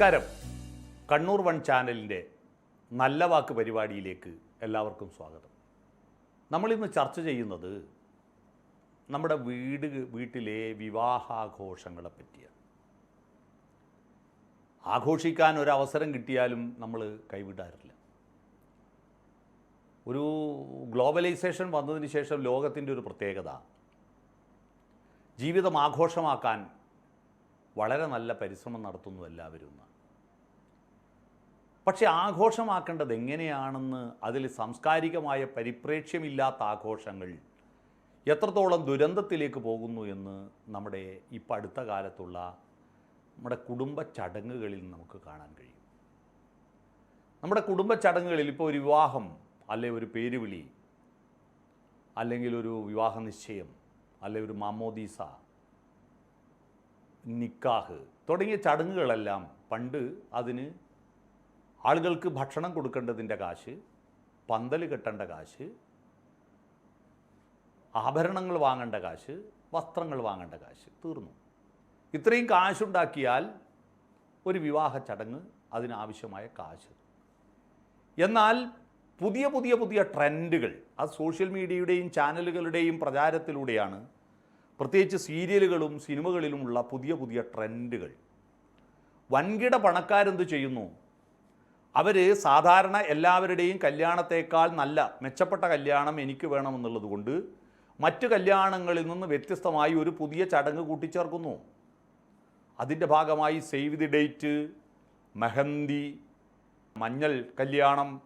നമസ്കാരം. കണ്ണൂർ വൺ ചാനലിന്റെ നല്ല വാക്ക് പരിപാടിയിലേക്ക് എല്ലാവർക്കും സ്വാഗതം. നമ്മളിന്ന് ചർച്ച ചെയ്യുന്നത് നമ്മുടെ വീട് വീട്ടിലെ വിവാഹാഘോഷങ്ങളെ പറ്റിയാണ്. ആഘോഷിക്കാൻ ഒരവസരം കിട്ടിയാലും നമ്മൾ കൈവിടാറില്ല. ഒരു ഗ്ലോബലൈസേഷൻ വന്നതിന് ശേഷം ലോകത്തിന്റെ ഒരു പ്രത്യേകത ജീവിതം ആഘോഷമാക്കാൻ വളരെ നല്ല പരിശ്രമം നടത്തുന്നു എല്ലാവരും എന്നാണ്. പക്ഷെ ആഘോഷമാക്കേണ്ടത് എങ്ങനെയാണെന്ന് അതിൽ സാംസ്കാരികമായ പരിപ്രേക്ഷ്യമില്ലാത്ത ആഘോഷങ്ങൾ എത്രത്തോളം ദുരന്തത്തിലേക്ക് പോകുന്നു എന്ന് നമ്മുടെ ഇപ്പം അടുത്ത കാലത്തുള്ള നമ്മുടെ കുടുംബ ചടങ്ങുകളിൽ നമുക്ക് കാണാൻ കഴിയും. നമ്മുടെ കുടുംബ ചടങ്ങുകളിൽ ഇപ്പോൾ ഒരു വിവാഹം അല്ലെ ഒരു പേരുവിളി അല്ലെങ്കിൽ ഒരു വിവാഹ നിശ്ചയം അല്ലെ ഒരു മാമോദീസ നിക്കാഹ് തുടങ്ങിയ ചടങ്ങുകളെല്ലാം പണ്ട് അതിന് ആളുകൾക്ക് ഭക്ഷണം കൊടുക്കേണ്ടതിന്റെ കാശ് പന്തൽ കെട്ടേണ്ട കാശ് ആഭരണങ്ങൾ വാങ്ങേണ്ട കാശ് വസ്ത്രങ്ങൾ വാങ്ങേണ്ട കാശ് തീർന്നു. ഇത്രയും കാശുണ്ടാക്കിയാൽ ഒരു വിവാഹ ചടങ്ങ് അതിനാവശ്യമായ കാശ്. എന്നാൽ പുതിയ പുതിയ പുതിയ ട്രെൻഡുകൾ അത് സോഷ്യൽ മീഡിയയുടെയും ചാനലുകളുടെയും പ്രചാരത്തിലൂടെയാണ് പ്രത്യേകിച്ച് സീരിയലുകളും സിനിമകളിലുമുള്ള പുതിയ പുതിയ ട്രെൻഡുകൾ. വൻകിട പണക്കാരെന്ത് ചെയ്യുന്നു? അവർ സാധാരണ എല്ലാവരുടെയും കല്യാണത്തേക്കാൾ നല്ല മെച്ചപ്പെട്ട കല്യാണം എനിക്ക് വേണമെന്നുള്ളത് കൊണ്ട് മറ്റു കല്യാണങ്ങളിൽ നിന്ന് വ്യത്യസ്തമായി ഒരു പുതിയ ചടങ്ങ് കൂട്ടിച്ചേർക്കുന്നു. അതിന്റെ ഭാഗമായി സേവ് ദി ഡേറ്റ് മെഹന്തി മഞ്ഞൾ കല്യാണം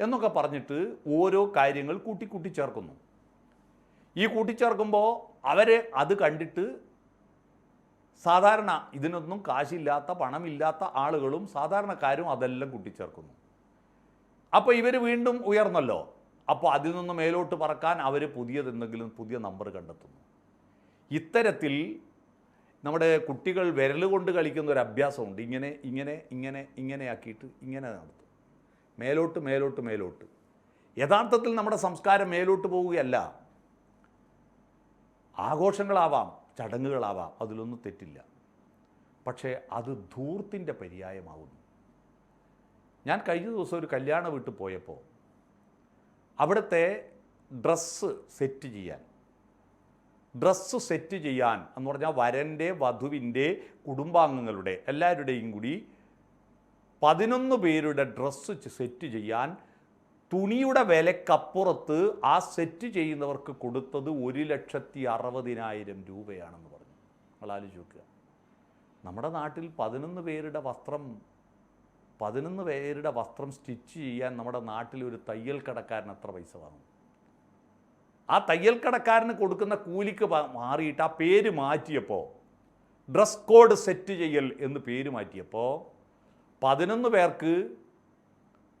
എന്നൊക്കെ പറഞ്ഞിട്ട് ഓരോ കാര്യങ്ങൾ കൂട്ടി കൂട്ടിച്ചേർക്കുന്നു. ഈ കൂട്ടിച്ചേർക്കുമ്പോൾ അവരെ അത് കണ്ടിട്ട് സാധാരണ ഇതിനൊന്നും കാശില്ലാത്ത പണമില്ലാത്ത ആളുകളും സാധാരണക്കാരും അതെല്ലാം കൂട്ടിച്ചേർക്കുന്നു. അപ്പോൾ ഇവർ വീണ്ടും ഉയർന്നല്ലോ. അപ്പോൾ അതിൽ നിന്ന് മേലോട്ട് പറക്കാൻ അവർ പുതിയതെന്തെങ്കിലും പുതിയ നമ്പർ കണ്ടെത്തുന്നു. ഇത്തരത്തിൽ നമ്മുടെ കുട്ടികൾ വിരലുകൊണ്ട് കളിക്കുന്ന ഒരു അഭ്യാസമുണ്ട്. ഇങ്ങനെ ഇങ്ങനെ ഇങ്ങനെ ഇങ്ങനെ ആക്കിയിട്ട് ഇങ്ങനെ നടത്തും. മേലോട്ട് മേലോട്ട് മേലോട്ട്. യഥാർത്ഥത്തിൽ നമ്മുടെ സംസ്കാരം മേലോട്ട് പോവുകയല്ല. ആഘോഷങ്ങളാവാം. ചടങ്ങുകളാവാം. അതിലൊന്നും തെറ്റില്ല. പക്ഷേ അത് ധൂർത്തിന്റെ പര്യായമാകുന്നു ഞാൻ കഴിഞ്ഞ ദിവസം ഒരു കല്യാണ വീട്ടിൽ പോയപ്പോൾ അവിടുത്തെ ഡ്രസ്സ് സെറ്റ് ചെയ്യാൻ ഡ്രസ്സ് സെറ്റ് ചെയ്യാൻ എന്ന് പറഞ്ഞാൽ വരന്റെ വധുവിന്റെ കുടുംബാംഗങ്ങളുടെ എല്ലാവരുടെയും കൂടി പതിനൊന്ന് പേരുടെ ഡ്രസ്സ് സെറ്റ് ചെയ്യാൻ തുണിയുടെ വിലക്കപ്പുറത്ത് ആ സെറ്റ് ചെയ്യുന്നവർക്ക് കൊടുത്തത് ഒരു ലക്ഷത്തി അറുപതിനായിരം രൂപയാണെന്ന് പറഞ്ഞു. നിങ്ങൾ ആലോചിച്ച് നമ്മുടെ നാട്ടിൽ പതിനൊന്ന് പേരുടെ വസ്ത്രം പതിനൊന്ന് പേരുടെ വസ്ത്രം സ്റ്റിച്ച് ചെയ്യാൻ നമ്മുടെ നാട്ടിൽ ഒരു തയ്യൽ കടക്കാരൻ എത്ര പൈസ വാങ്ങും? ആ തയ്യൽ കടക്കാരന് കൊടുക്കുന്ന കൂലിക്ക് മാറിയിട്ട് ആ പേര് മാറ്റിയപ്പോൾ ഡ്രസ് കോഡ് സെറ്റ് ചെയ്യൽ എന്ന് പേര് മാറ്റിയപ്പോൾ പതിനൊന്ന് പേർക്ക്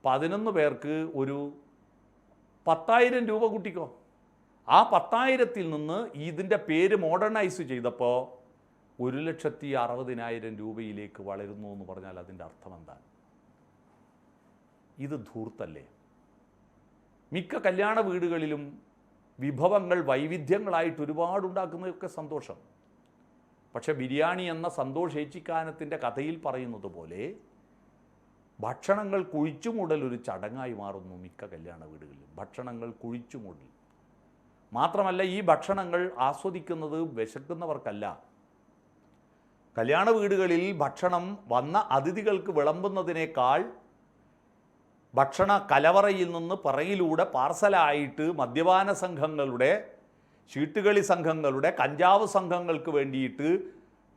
പതിനൊന്ന് പേർക്ക് ഒരു പത്തായിരം രൂപ കൂട്ടിക്കോ. ആ പത്തായിരത്തിൽ നിന്ന് ഇതിന്റെ പേര് മോഡേണൈസ് ചെയ്തപ്പോൾ ഒരു ലക്ഷത്തി അറുപതിനായിരം രൂപയിലേക്ക് വളരുന്നു എന്ന് പറഞ്ഞാൽ അതിന്റെ അർത്ഥം എന്താണ്? ഇത് ധൂർത്തല്ലേ? മിക്ക കല്യാണ വീടുകളിലും വിഭവങ്ങൾ വൈവിധ്യങ്ങളായിട്ട് ഒരുപാട് ഉണ്ടാക്കുന്നതൊക്കെ സന്തോഷം. പക്ഷെ ബിരിയാണി എന്ന സന്തോഷ് ഏച്ചിക്കാനത്തിന്റെ കഥയിൽ പറയുന്നത് പോലെ ഭക്ഷണങ്ങൾ കുഴിച്ചുമൂടൽ ഒരു ചടങ്ങായി മാറുന്നു മിക്ക കല്യാണ വീടുകളിലും. ഭക്ഷണങ്ങൾ കുഴിച്ചുമൂടൽ. മാത്രമല്ല ഈ ഭക്ഷണങ്ങൾ ആസ്വദിക്കുന്നത് വിശക്കുന്നവർക്കല്ല. കല്യാണ വീടുകളിൽ ഭക്ഷണം വന്ന അതിഥികൾക്ക് വിളമ്പുന്നതിനേക്കാൾ ഭക്ഷണ കലവറയിൽ നിന്ന് പറയിലൂടെ പാർസലായിട്ട് മദ്യപാന സംഘങ്ങളുടെ ചീട്ടുകളി സംഘങ്ങളുടെ കഞ്ചാവ് സംഘങ്ങൾക്ക് വേണ്ടിയിട്ട്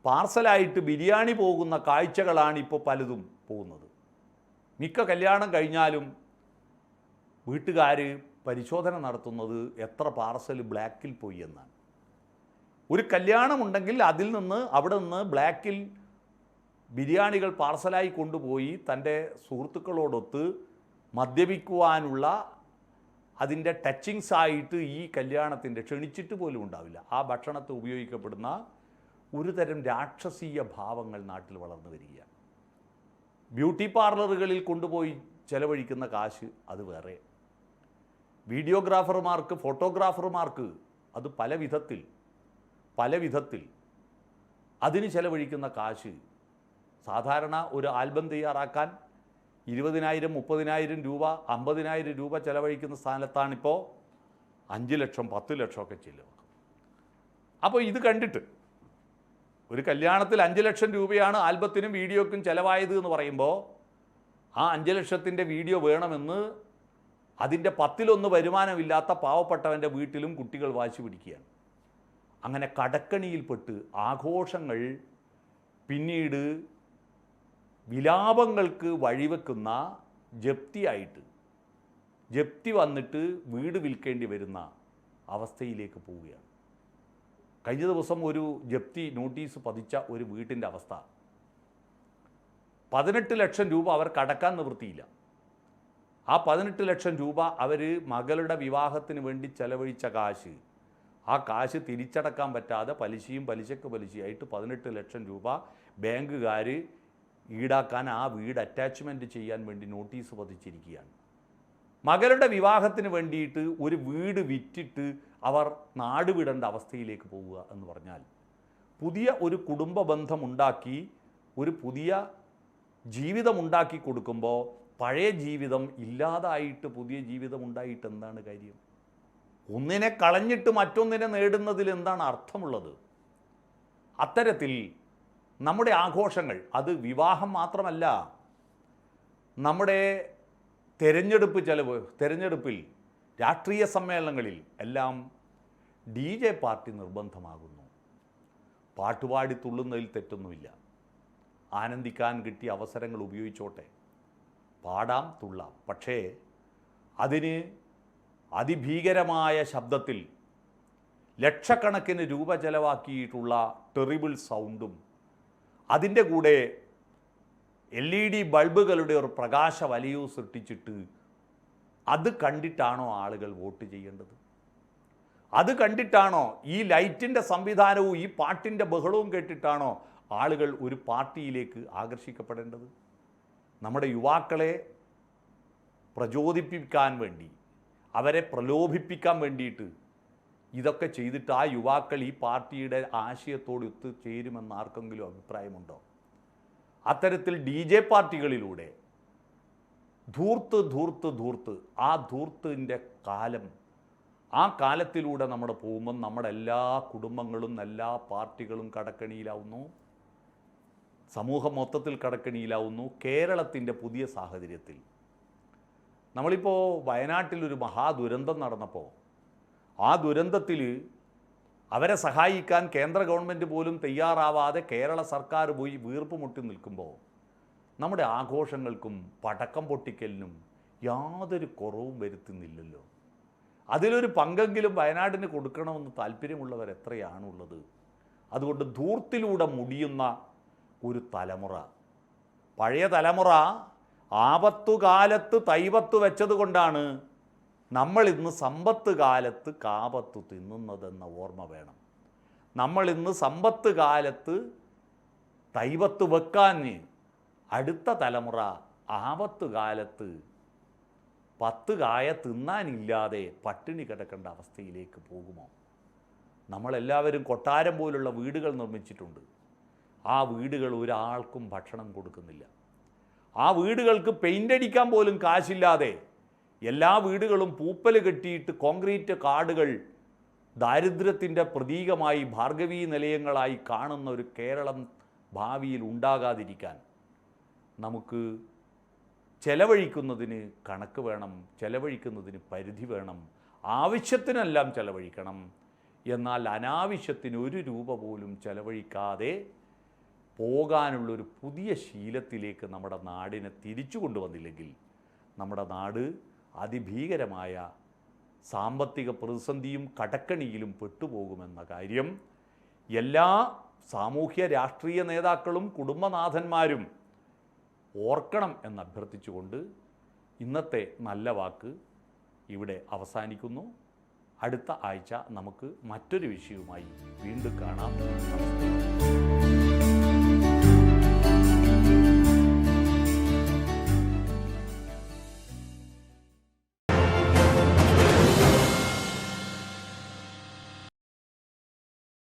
പാർസലായിട്ട് ബിരിയാണി പോകുന്ന കാഴ്ചകളാണ് ഇപ്പോൾ പലതും പോകുന്നത്. മിക്ക കല്യാണം കഴിഞ്ഞാലും വീട്ടുകാർ പരിശോധന നടത്തുന്നത് എത്ര പാർസൽ ബ്ലാക്കിൽ പോയി എന്നാണ്. ഒരു കല്യാണമുണ്ടെങ്കിൽ അതിൽ നിന്ന് അവിടെ നിന്ന് ബ്ലാക്കിൽ ബിരിയാണികൾ പാർസലായി കൊണ്ടുപോയി തന്റെ സുഹൃത്തുക്കളോടൊത്ത് മദ്യപിക്കുവാനുള്ള അതിന്റെ ടച്ചിങ്സ് ആയിട്ട് ഈ കല്യാണത്തിന്റെ ക്ഷണിച്ചിട്ട് പോലും ഉണ്ടാവില്ല. ആ ഭക്ഷണത്തെ ഉപയോഗിക്കപ്പെടുന്ന ഒരു തരം രാക്ഷസീയ ഭാവങ്ങൾ നാട്ടിൽ വളർന്നു വരികയാണ്. ബ്യൂട്ടി പാർലറുകളിൽ കൊണ്ടുപോയി ചെലവഴിക്കുന്ന കാശ് അത് വേറെ. വീഡിയോഗ്രാഫർമാർക്ക് ഫോട്ടോഗ്രാഫർമാർക്ക് അത് പല വിധത്തിൽ പല വിധത്തിൽ അതിന് ചെലവഴിക്കുന്ന കാശ് സാധാരണ ഒരു ആൽബം തയ്യാറാക്കാൻ ഇരുപതിനായിരം മുപ്പതിനായിരം രൂപ അമ്പതിനായിരം രൂപ ചെലവഴിക്കുന്ന സ്ഥാനത്താണിപ്പോൾ അഞ്ച് ലക്ഷം പത്ത് ലക്ഷമൊക്കെ ചിലവാക്കും അപ്പോൾ ഇത് കണ്ടിട്ട് ഒരു കല്യാണത്തിൽ അഞ്ച് ലക്ഷം രൂപയാണ് ആൽബത്തിനും വീഡിയോക്കും ചിലവായത് എന്ന് പറയുമ്പോൾ ആ അഞ്ച് ലക്ഷത്തിന്റെ വീഡിയോ വേണമെന്ന് അതിന്റെ പത്തിലൊന്ന് വരുമാനമില്ലാത്ത പാവപ്പെട്ടവന്റെ വീട്ടിലും കുട്ടികൾ വാശി പിടിക്കുകയാണ്. അങ്ങനെ കടക്കണിയിൽപ്പെട്ട് ആഘോഷങ്ങൾ പിന്നീട് വിലാപങ്ങൾക്ക് വഴിവെക്കുന്ന ജപ്തിയായിട്ട് ജപ്തി വന്നിട്ട് വീട് വിൽക്കേണ്ടി വരുന്ന അവസ്ഥയിലേക്ക് പോവുകയാണ്. കഴിഞ്ഞ ദിവസം ഒരു ജപ്തി നോട്ടീസ് പതിച്ച ഒരു വീട്ടിന്റെ അവസ്ഥ. പതിനെട്ട് ലക്ഷം രൂപ അവർക്ക് അടക്കാൻ നിവൃത്തിയില്ല. ആ പതിനെട്ട് ലക്ഷം രൂപ അവർ മകളുടെ വിവാഹത്തിന് വേണ്ടി ചെലവഴിച്ച കാശ് ആ കാശ് തിരിച്ചടക്കാൻ പറ്റാതെ പലിശയും പലിശക്ക് പലിശയായിട്ട് പതിനെട്ട് ലക്ഷം രൂപ ബാങ്കുകാർ ഈടാക്കാൻ ആ വീട് അറ്റാച്ച്മെന്റ് ചെയ്യാൻ വേണ്ടി നോട്ടീസ് പതിച്ചിരിക്കുകയാണ്. മകളുടെ വിവാഹത്തിന് വേണ്ടിയിട്ട് ഒരു വീട് വിറ്റിട്ട് അവർ നാട് വിടേണ്ട അവസ്ഥയിലേക്ക് പോവുക എന്ന് പറഞ്ഞാൽ പുതിയ ഒരു കുടുംബ ബന്ധമുണ്ടാക്കി ഒരു പുതിയ ജീവിതം ഉണ്ടാക്കി കൊടുക്കുമ്പോൾ പഴയ ജീവിതം ഇല്ലാതായിട്ട് പുതിയ ജീവിതം ഉണ്ടായിട്ട് എന്താണ് കാര്യം? ഒന്നിനെ കളഞ്ഞിട്ട് മറ്റൊന്നിനെ നേടുന്നതിൽ എന്താണ് അർത്ഥമുള്ളത്? അത്തരത്തിൽ നമ്മുടെ ആഘോഷങ്ങൾ അത് വിവാഹം മാത്രമല്ല നമ്മുടെ തെരഞ്ഞെടുപ്പ് ചെലവ് തെരഞ്ഞെടുപ്പിൽ രാഷ്ട്രീയ സമ്മേളനങ്ങളിൽ എല്ലാം ഡി ജെ പാർട്ടി നിർബന്ധമാകുന്നു. പാട്ടുപാടി തുള്ളുന്നതിൽ തെറ്റൊന്നുമില്ല. ആനന്ദിക്കാൻ കിട്ടിയ അവസരങ്ങൾ ഉപയോഗിച്ചോട്ടെ. പാടാം തുള്ളാം. പക്ഷേ അതിന് അതിഭീകരമായ ശബ്ദത്തിൽ ലക്ഷക്കണക്കിന് രൂപ ചെലവാക്കിയിട്ടുള്ള ടെറിബിൾ സൗണ്ടും അതിന്റെ കൂടെ എൽ ഇ ഡി ബൾബുകളുടെ ഒരു പ്രകാശ വലിയോ സൃഷ്ടിച്ചിട്ട് അത് കണ്ടിട്ടാണോ ആളുകൾ വോട്ട് ചെയ്യേണ്ടത്? അത് കണ്ടിട്ടാണോ ഈ ലൈറ്റിന്റെ സംവിധാനവും ഈ പാട്ടിന്റെ ബഹളവും കേട്ടിട്ടാണോ ആളുകൾ ഒരു പാർട്ടിയിലേക്ക് ആകർഷിക്കപ്പെടേണ്ടത്? നമ്മുടെ യുവാക്കളെ പ്രചോദിപ്പിക്കാൻ വേണ്ടി അവരെ പ്രലോഭിപ്പിക്കാൻ വേണ്ടിയിട്ട് ഇതൊക്കെ ചെയ്തിട്ട് ആ യുവാക്കൾ ഈ പാർട്ടിയുടെ ആശയത്തോട് ഒത്തുചേരുമെന്ന് ആർക്കെങ്കിലും അഭിപ്രായമുണ്ടോ? അത്തരത്തിൽ ഡി ജെ പാർട്ടികളിലൂടെ ധൂർത്ത് ധൂർത്ത് ധൂർത്ത് ആ ധൂർത്തിന്റെ കാലം ആ കാലത്തിലൂടെ നമ്മൾ പോകുമ്പം നമ്മുടെ എല്ലാ കുടുംബങ്ങളും എല്ലാ പാർട്ടികളും കടക്കണിയിലാവുന്നു. സമൂഹം മൊത്തത്തിൽ കടക്കണിയിലാവുന്നു. കേരളത്തിന്റെ പുതിയ സാഹചര്യത്തിൽ. നമ്മളിപ്പോൾ വയനാട്ടിലൊരു മഹാദുരന്തം നടന്നപ്പോൾ ആ ദുരന്തത്തിൽ അവരെ സഹായിക്കാൻ കേന്ദ്ര ഗവൺമെന്റ് പോലും തയ്യാറാവാതെ കേരള സർക്കാർ പോയി വീർപ്പ് മുട്ടി നിൽക്കുമ്പോൾ നമ്മുടെ ആഘോഷങ്ങൾക്കും പടക്കം പൊട്ടിക്കലിനും യാതൊരു കുറവും വരുത്തുന്നില്ലല്ലോ. അതിലൊരു പങ്കെങ്കിലും വയനാടിന് കൊടുക്കണമെന്ന് താല്പര്യമുള്ളവർ എത്രയാണുള്ളത്? അതുകൊണ്ട് ധൂർത്തിലൂടെ മുടിയുന്ന ഒരു തലമുറ. പഴയ തലമുറ ആപത്തുകാലത്ത് തൈവത്ത് വെച്ചതുകൊണ്ടാണ് നമ്മൾ ഇന്ന് സമ്പത്ത് കാലത്ത് കാപത്ത് തിന്നുന്നതെന്ന ഓർമ്മ വേണം. നമ്മൾ ഇന്ന് സമ്പത്ത് കാലത്ത് തൈവത്ത് വെക്കാൻ അടുത്ത തലമുറ ആപത്ത് കാലത്ത് പത്ത് കായ തിന്നാനില്ലാതെ പട്ടിണി കിടക്കേണ്ട അവസ്ഥയിലേക്ക് പോകുമോ? നമ്മളെല്ലാവരും കൊട്ടാരം പോലുള്ള വീടുകൾ നിർമ്മിച്ചിട്ടുണ്ട്. ആ വീടുകൾ ഒരാൾക്കും ഭക്ഷണം കൊടുക്കുന്നില്ല. ആ വീടുകൾക്ക് പെയിന്റ് അടിക്കാൻ പോലും കാശില്ലാതെ എല്ലാ വീടുകളും പൂപ്പൽ കെട്ടിയിട്ട് കോൺക്രീറ്റ് കാടുകൾ ദാരിദ്ര്യത്തിന്റെ പ്രതീകമായി ഭാർഗവീ നിലയങ്ങളായി കാണുന്ന ഒരു കേരളം ഭാവിയിൽ ഉണ്ടാകാതിരിക്കാൻ നമുക്ക് ചെലവഴിക്കുന്നതിന് കണക്ക് വേണം ചെലവഴിക്കുന്നതിന് പരിധി വേണം ആവശ്യത്തിനെല്ലാം ചെലവഴിക്കണം. എന്നാൽ അനാവശ്യത്തിന് ഒരു രൂപ പോലും ചെലവഴിക്കാതെ പോകാനുള്ളൊരു പുതിയ ശീലത്തിലേക്ക് നമ്മുടെ നാടിനെ തിരിച്ചു കൊണ്ടുവന്നില്ലെങ്കിൽ നമ്മുടെ നാട് അതിഭീകരമായ സാമ്പത്തിക പ്രതിസന്ധിയും കടക്കണിയിലും പെട്ടുപോകുമെന്ന കാര്യം എല്ലാ സാമൂഹ്യ രാഷ്ട്രീയ നേതാക്കളും കുടുംബനാഥന്മാരും ഓർക്കണം എന്ന് അഭ്യർത്ഥിച്ചുകൊണ്ട് ഇന്നത്തെ നല്ല വാക്ക് ഇവിടെ അവസാനിക്കുന്നു. അടുത്ത ആഴ്ച നമുക്ക് മറ്റൊരു വിഷയവുമായി വീണ്ടും കാണാം.